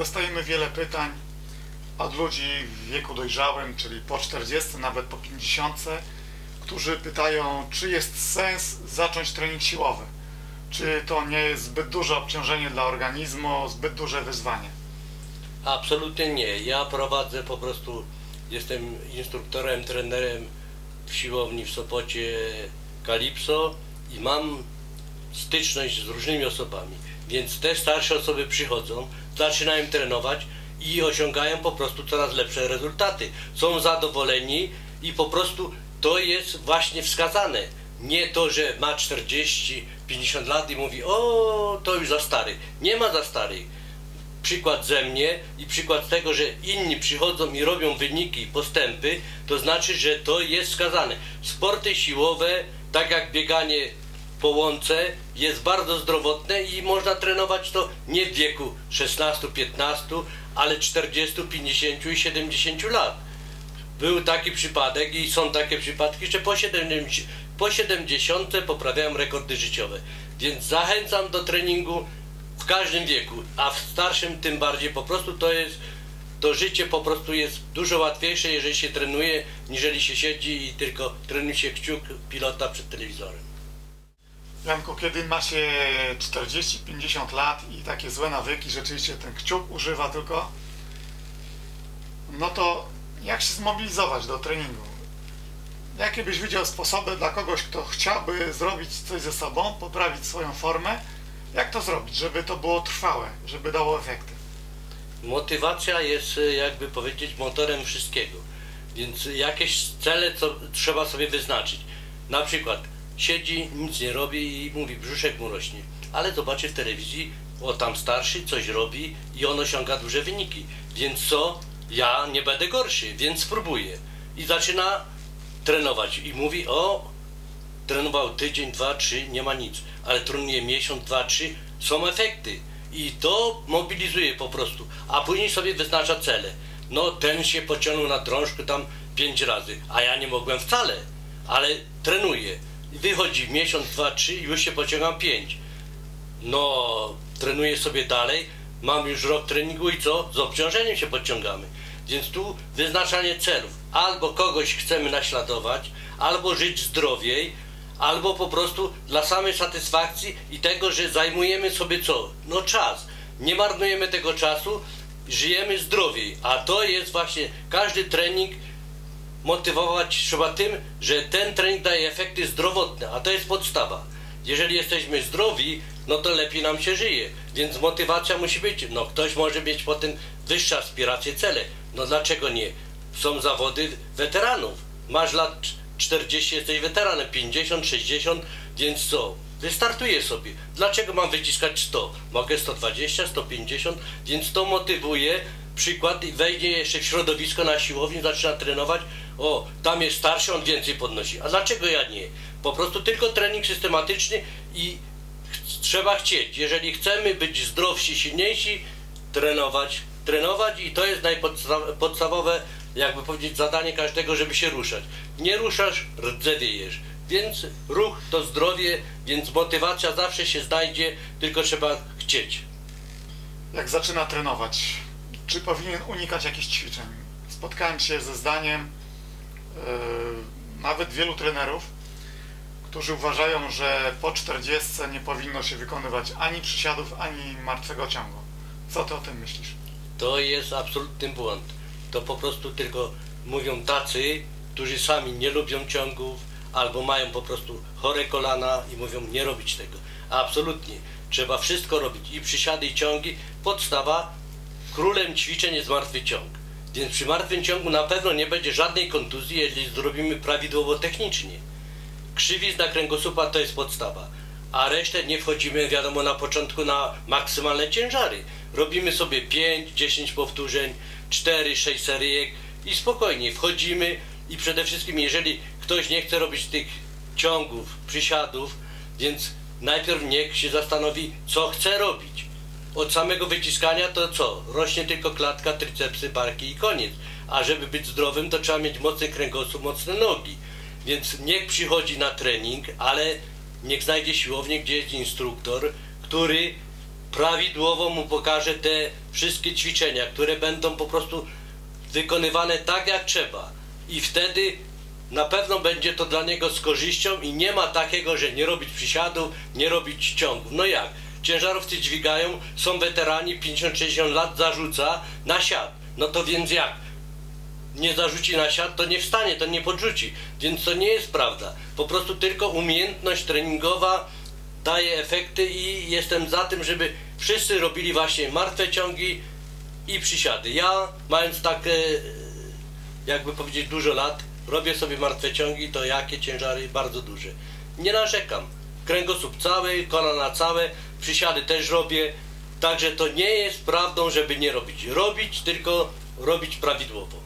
Dostajemy wiele pytań od ludzi w wieku dojrzałym, czyli po 40, nawet po 50, którzy pytają, czy jest sens zacząć trening siłowy. Czy to nie jest zbyt duże obciążenie dla organizmu, zbyt duże wyzwanie? Absolutnie nie. Ja prowadzę po prostu, jestem instruktorem, trenerem w siłowni w Sopocie Kalipso i mam styczność z różnymi osobami. Więc te starsze osoby przychodzą, zaczynają trenować i osiągają po prostu coraz lepsze rezultaty. Są zadowoleni i po prostu to jest właśnie wskazane. Nie to, że ma 40, 50 lat i mówi, o, to już za stary. Nie ma za starych. Przykład ze mnie i przykład tego, że inni przychodzą i robią wyniki, postępy, to znaczy, że to jest wskazane. Sporty siłowe, tak jak bieganie po łące, jest bardzo zdrowotne i można trenować to nie w wieku 16, 15, ale 40, 50 i 70 lat. Był taki przypadek i są takie przypadki, że po 70, po 70 poprawiają rekordy życiowe. Więc zachęcam do treningu w każdym wieku, a w starszym tym bardziej po prostu to jest to życie po prostu jest dużo łatwiejsze, jeżeli się trenuje, niżeli się siedzi i tylko trenuje się kciuk pilota przed telewizorem. Janku, kiedy ma się 40-50 lat i takie złe nawyki, rzeczywiście ten kciuk używa tylko, no to jak się zmobilizować do treningu? Jakie byś widział sposoby dla kogoś, kto chciałby zrobić coś ze sobą, poprawić swoją formę? Jak to zrobić, żeby to było trwałe, żeby dało efekty? Motywacja jest, y, jakby powiedzieć, motorem wszystkiego. Więc jakieś cele co trzeba sobie wyznaczyć. Na przykład siedzi, nic nie robi i mówi, brzuszek mu rośnie. Ale zobaczy w telewizji, o tam starszy coś robi i on osiąga duże wyniki. Więc co? Ja nie będę gorszy, więc spróbuję. I zaczyna trenować i mówi, o, trenował tydzień, dwa, trzy, nie ma nic. Ale trenuje miesiąc, dwa, trzy, są efekty. I to mobilizuje po prostu. A później sobie wyznacza cele. No ten się pociągnął na drążku tam pięć razy, a ja nie mogłem wcale. Ale trenuję. Wychodzi miesiąc, dwa, trzy i już się pociągam pięć. No, trenuję sobie dalej, mam już rok treningu i co? Z obciążeniem się podciągamy. Więc tu wyznaczanie celów. Albo kogoś chcemy naśladować, albo żyć zdrowiej, albo po prostu dla samej satysfakcji i tego, że zajmujemy sobie co? No czas. Nie marnujemy tego czasu, żyjemy zdrowiej. A to jest właśnie każdy trening motywować trzeba tym, że ten trening daje efekty zdrowotne, a to jest podstawa. Jeżeli jesteśmy zdrowi, no to lepiej nam się żyje, więc motywacja musi być. No ktoś może mieć potem wyższe aspiracje, cele. No dlaczego nie? Są zawody weteranów. Masz lat 40, jesteś weteranem, 50, 60, więc co? Wystartuję sobie. Dlaczego mam wyciskać 100? Mogę 120, 150, więc to motywuje. Przykład i wejdzie jeszcze w środowisko na siłowni, zaczyna trenować. O, tam jest starszy, on więcej podnosi. A dlaczego ja nie? Po prostu tylko trening systematyczny i trzeba chcieć. Jeżeli chcemy być zdrowsi, silniejsi, trenować, trenować i to jest najpodstawowe, jakby powiedzieć, zadanie każdego, żeby się ruszać. Nie ruszasz, rdzewiejesz. Więc ruch to zdrowie, więc motywacja zawsze się znajdzie, tylko trzeba chcieć. Jak zaczyna trenować, czy powinien unikać jakichś ćwiczeń? Spotkałem się ze zdaniem yy, nawet wielu trenerów, którzy uważają, że po 40 nie powinno się wykonywać ani przysiadów, ani martwego ciągu. Co ty o tym myślisz? To jest absolutny błąd. To po prostu tylko mówią tacy, którzy sami nie lubią ciągów, albo mają po prostu chore kolana i mówią nie robić tego. Absolutnie. Trzeba wszystko robić. I przysiady, i ciągi. Podstawa, królem ćwiczeń jest martwy ciąg. Więc przy martwym ciągu na pewno nie będzie żadnej kontuzji, jeżeli zrobimy prawidłowo technicznie. Krzywizna kręgosłupa to jest podstawa. A resztę nie wchodzimy, wiadomo, na początku na maksymalne ciężary. Robimy sobie 5, 10 powtórzeń, 4, 6 seryjek i spokojnie wchodzimy i przede wszystkim jeżeli ktoś nie chce robić tych ciągów, przysiadów, więc najpierw niech się zastanowi, co chce robić. Od samego wyciskania to co? Rośnie tylko klatka, tricepsy, barki i koniec. A żeby być zdrowym, to trzeba mieć mocny kręgosłup, mocne nogi. Więc niech przychodzi na trening, ale niech znajdzie siłownię, gdzie jest instruktor, który prawidłowo mu pokażę te wszystkie ćwiczenia, które będą po prostu wykonywane tak jak trzeba. I wtedy na pewno będzie to dla niego z korzyścią i nie ma takiego, że nie robić przysiadów, nie robić ciągów. No jak? Ciężarowcy dźwigają, są weterani, 50-60 lat zarzuca na siat. No to więc jak? nie zarzuci na siat, to nie wstanie, to nie podrzuci. Więc to nie jest prawda. Po prostu tylko umiejętność treningowa daje efekty i jestem za tym, żeby wszyscy robili właśnie martwe ciągi i przysiady. Ja mając tak, e, jakby powiedzieć, dużo lat, robię sobie martwe ciągi, to jakie ciężary? Bardzo duże. Nie narzekam. Kręgosłup cały, kolana całe, przysiady też robię. Także to nie jest prawdą, żeby nie robić. Robić, tylko robić prawidłowo.